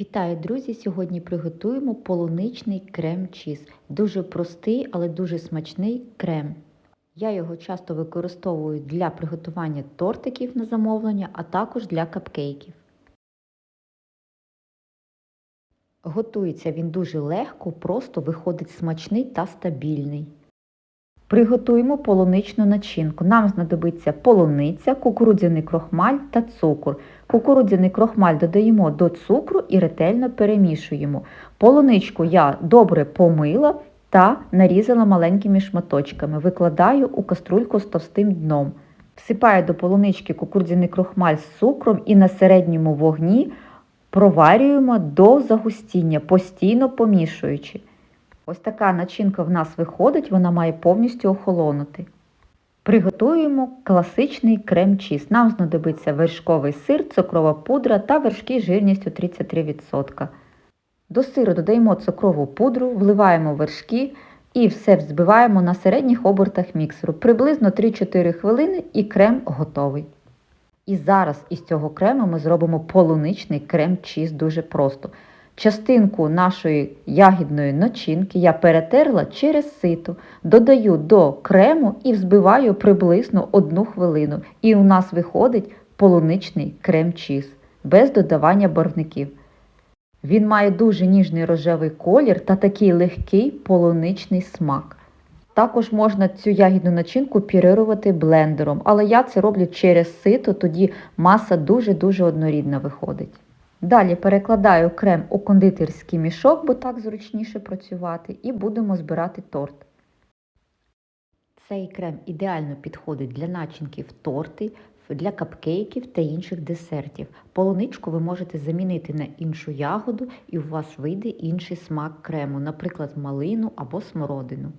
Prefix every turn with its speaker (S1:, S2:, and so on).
S1: Вітаю, друзі! Сьогодні приготуємо полуничний крем-чіз. Дуже простий, але дуже смачний крем. Я його часто використовую для приготування тортиків на замовлення, а також для капкейків. Готується він дуже легко, просто виходить смачний та стабільний. Приготуємо полуничну начинку. Нам знадобиться полуниця, кукурудзяний крохмаль та цукор. Кукурудзяний крохмаль додаємо до цукру і ретельно перемішуємо. Полуничку я добре помила та нарізала маленькими шматочками. Викладаю у каструльку з товстим дном. Всипаю до полунички кукурудзяний крохмаль з цукром і на середньому вогні проварюємо до загустіння, постійно помішуючи. Ось така начинка в нас виходить, вона має повністю охолонути. Приготуємо класичний крем-чіз. Нам знадобиться вершковий сир, цукрова пудра та вершки жирністю 33%. До сиру додаємо цукрову пудру, вливаємо вершки і все взбиваємо на середніх обертах міксеру. Приблизно 3-4 хвилини і крем готовий. І зараз із цього крему ми зробимо полуничний крем-чіз дуже просто. Частинку нашої ягідної начинки я перетерла через сито, додаю до крему і взбиваю приблизно 1 хвилину. І у нас виходить полуничний крем-чіз без додавання барвників. Він має дуже ніжний рожевий колір та такий легкий полуничний смак. Також можна цю ягідну начинку пірирувати блендером, але я це роблю через сито, тоді маса дуже-дуже однорідна виходить. Далі перекладаю крем у кондитерський мішок, бо так зручніше працювати, і будемо збирати торт. Цей крем ідеально підходить для начинки в торти, для капкейків та інших десертів. Полуничку ви можете замінити на іншу ягоду і у вас вийде інший смак крему, наприклад, малину або смородину.